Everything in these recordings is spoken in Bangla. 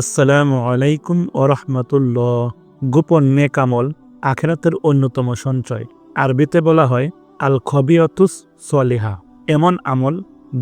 আসসালামু আলাইকুম ওরহমতুল্লাহ গোপন নেকামল আখেরাতের অন্যতম সঞ্চয়। আরবিতে বলা হয় আল খবিয়তুস সলিহা। এমন আমল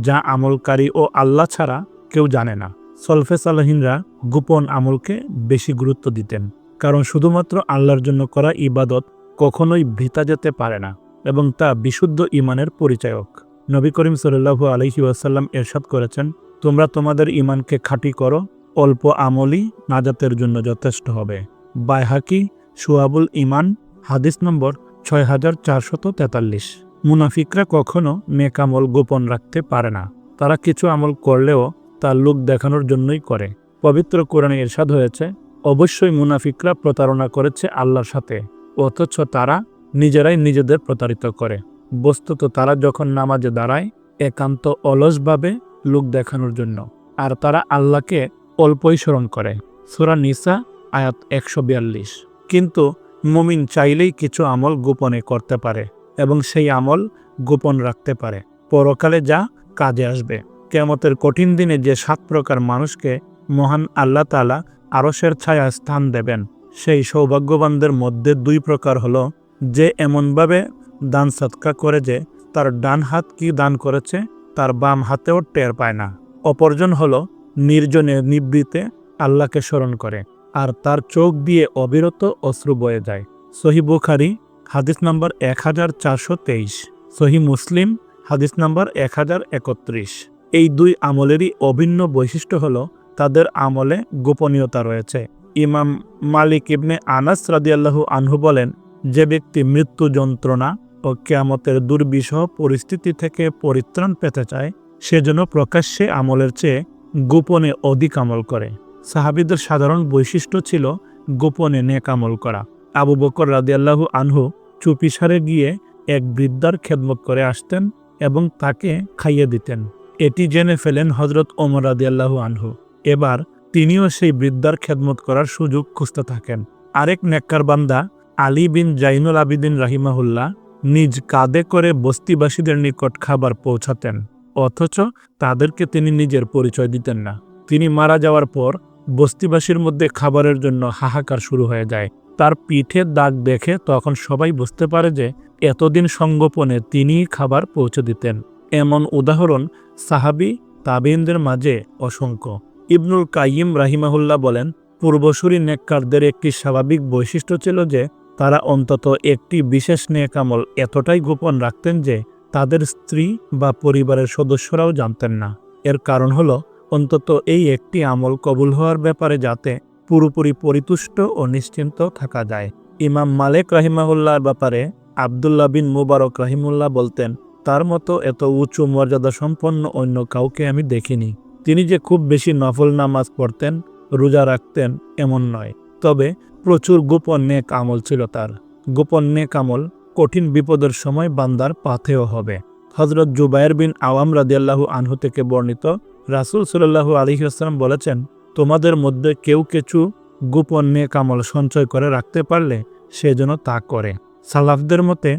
যা আমলকারী ও আল্লাহ ছাড়া কেউ জানে না। সলফে সালাহিনরা গোপন আমলকে বেশি গুরুত্ব দিতেন, কারণ শুধুমাত্র আল্লাহর জন্য করা ইবাদত কখনোই ভিতা যেতে পারে না এবং তা বিশুদ্ধ ইমানের পরিচায়ক। নবী করিম সাল্লাহু আলহি ওয়াসাল্লাম এরশাদ করেছেন, তোমরা তোমাদের ইমানকে খাঁটি করো অল্প আমলই নাজাতের জন্য যথেষ্ট হবে। বাইহাকি সুয়াবুল ইমান হাদিস নম্বর ছয় হাজার চারশত তেতাল্লিশ। মুনাফিকরা কখনো নেকামল গোপন রাখতে পারে না। তারা কিছু আমল করলেও তার লোক দেখানোর জন্যই করে। পবিত্র কোরআনে এরশাদ হয়েছে, অবশ্যই মুনাফিকরা প্রতারণা করেছে আল্লাহর সাথে, অথচ তারা নিজেরাই নিজেদের প্রতারিত করে। বস্তুত তারা যখন নামাজে দাঁড়ায়, একান্ত অলসভাবে লোক দেখানোর জন্য। আর তারা আল্লাহকে অল্পই স্মরণ করে। সুরা নিসা, আয়াত একশো বিয়াল্লিশ। কিন্তু মুমিন চাইলেই কিছু আমল গোপনে করতে পারে এবং সেই আমল গোপন রাখতে পারে। পরকালে যা কাজে আসবে। কেমতের কঠিন দিনে যে সাত প্রকার মানুষকে মহান আল্লাহ তালা আরসের ছায়া স্থান দেবেন, সেই সৌভাগ্যবানদের মধ্যে দুই প্রকার হলো, যে এমনভাবে দান সৎকা করে যে তার ডান হাত কি দান করেছে, তার বাম হাতেও টের পায় না। অপরজন হলো নির্জনে নিবৃতে আল্লাহকে স্মরণ করে, আর তার চোখ দিয়ে অবিরত অশ্রু বয়ে যায়। সহি বুখারি, হাদিস নম্বর এক হাজার চারশো তেইশ। সহি মুসলিম, হাদিস নম্বর এক হাজার একত্রিশ। এই দুই আমলেরই অভিন্ন বৈশিষ্ট্য হল, তাদের আমলে গোপনীয়তা রয়েছে। ইমাম মালিক ইবনে আনাস রাদিয়াল্লাহু আনহু বলেন, যে ব্যক্তি মৃত্যু যন্ত্রণা ও কেয়ামতের দুর্বিষহ পরিস্থিতি থেকে পরিত্রাণ পেতে চায় সেজন্য প্রকাশ্যে আমলের চেয়ে গোপনে অধিক আমল করে। সাহাবিদের সাধারণ বৈশিষ্ট্য ছিল গোপনে নেক আমল করা। আবু বকর রাদিয়াল্লাহু আনহু চুপিসারে গিয়ে এক বৃদ্ধার খেদমত করে আসতেন এবং তাকে খাইয়ে দিতেন। এটি জেনে ফেলেন হজরত ওমর রাদিয়াল্লাহু আনহু। এবার তিনিও সেই বৃদ্ধার খেদমত করার সুযোগ খুঁজতে থাকেন। আরেক নেককার বান্দা আলী বিন জাইনুল আবিদিন রাহিমাহুল্লাহ নিজ কাঁধে করে বস্তিবাসীদের নিকট খাবার পৌঁছাতেন। অথচ তাদেরকে তিনি নিজের পরিচয় দিতেন না। তিনি মারা যাওয়ার পর বস্তিবাসীর মধ্যে খাবারের জন্য হাহাকার শুরু হয়ে যায়। তার পিঠের দাগ দেখে তখন সবাই বুঝতে পারে যে এতদিন সংগোপনে তিনিই খাবার পৌঁছে দিতেন। এমন উদাহরণ সাহাবি তাবিনদের মাঝে অসংখ্য। ইবনুল কাইম রাহিমাহুল্লাহ বলেন, পূর্বসূরি নেককারদের একটি স্বাভাবিক বৈশিষ্ট্য ছিল যে তারা অন্তত একটি বিশেষ নেকামল এতটাই গোপন রাখতেন যে তাদের স্ত্রী বা পরিবারের সদস্যরাও জানতেন না। এর কারণ হলো, অন্তত এই একটি আমল কবুল হওয়ার ব্যাপারে যাতে পুরোপুরি পরিতুষ্ট ও নিশ্চিন্ত থাকা যায়। ইমাম মালেক রাহিমাহুল্লাহর ব্যাপারে আবদুল্লাহ বিন মুবারক রাহিমুল্লাহ বলতেন, তার মতো এত উঁচু মর্যাদা সম্পন্ন অন্য কাউকে আমি দেখিনি। তিনি যে খুব বেশি নফল নামাজ পড়তেন, রোজা রাখতেন, এমন নয়। তবে প্রচুর গোপন নেক আমল ছিল তার। গোপন নেক আমল কঠিন বিপদের সময় বান্দার পাথেও হবে। হজরত জুবায়ের বিন আওয়াম রাদিয়াল্লাহু আনহু থেকে বর্ণিত রাসুল সাল্লাহু আলহিহাস্লাম বলেছেন, তোমাদের মধ্যে কেউ কিছু গোপন নেক কামল সঞ্চয় করে রাখতে পারলে সে যেন তা করে। সালাফদের মতে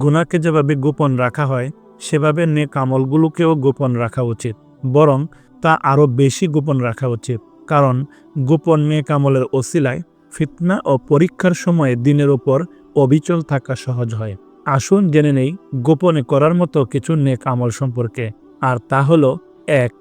গুনাকে যেভাবে গোপন রাখা হয়, সেভাবে নেক আমলগুলোকেও গোপন রাখা উচিত। বরং তা আরও বেশি গোপন রাখা উচিত। কারণ গোপন নেক আমলের ওসিলায় ফিতনা ও পরীক্ষার সময়ে দিনের উপর অবিচল থাকা সহজ হয়। আসুন জেনে নেই, গোপনে করার মতো কিছু নেক আমল সম্পর্কে। আর তা হলো, এক,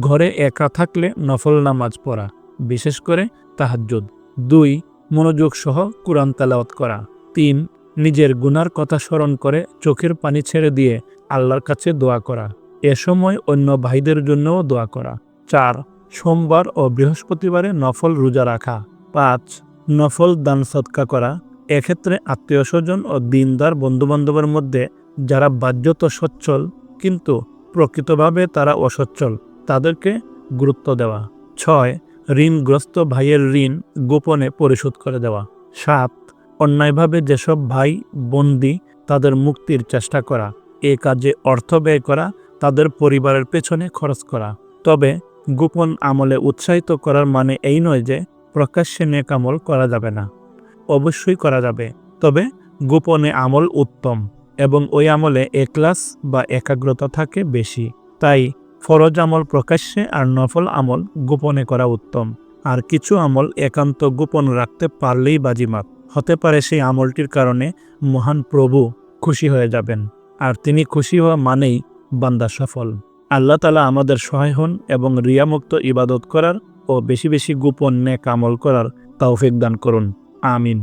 ঘরে একা থাকলে নফল নামাজ পড়া, বিশেষ করে তাহাজ্জুদ। দুই, মনোযোগ সহ কোরআন তালাওয়াত করা। তিন, নিজের গুনার কথা স্মরণ করে চোখের পানি ছেড়ে দিয়ে আল্লাহর কাছে দোয়া করা। এ সময় অন্য ভাইদের জন্যও দোয়া করা। চার, সোমবার ও বৃহস্পতিবারে নফল রোজা রাখা। পাঁচ, নফল দান সৎকা করা। এক্ষেত্রে আত্মীয় স্বজন ও দিনদার বন্ধুবান্ধবের মধ্যে যারা বাহ্যত সচ্ছল, কিন্তু প্রকৃতভাবে তারা অসচ্ছল, তাদেরকে গুরুত্ব দেওয়া। ছয়, ঋণগ্রস্ত ভাইয়ের ঋণ গোপনে পরিশোধ করে দেওয়া। সাত, অন্যায়ভাবে যেসব ভাই, বন্দি, তাদের মুক্তির চেষ্টা করা। এ কাজে অর্থ ব্যয় করা, তাদের পরিবারের পেছনে খরচ করা। তবে গোপন আমলে উৎসাহিত করার মানে এই নয় যে প্রকাশ্যে নেকামল করা যাবে না। অবশ্যই করা যাবে। তবে গোপনে আমল উত্তম এবং ওই আমলে একলাস বা একাগ্রতা থাকে বেশি। তাই ফরজ আমল প্রকাশ্যে আর নফল আমল গোপনে করা উত্তম। আর কিছু আমল একান্ত গোপন রাখতে পারলেই বাজিমাত। হতে পারে সেই আমলটির কারণে মহান প্রভু খুশি হয়ে যাবেন। আর তিনি খুশি হওয়া মানেই বান্দা সফল। আল্লাহ তালা আমাদের সহায় হন এবং রিয়ামুক্ত ইবাদত করার ও বেশি বেশি গোপন নেক আমল করার তৌফিক দান করুন। আমিন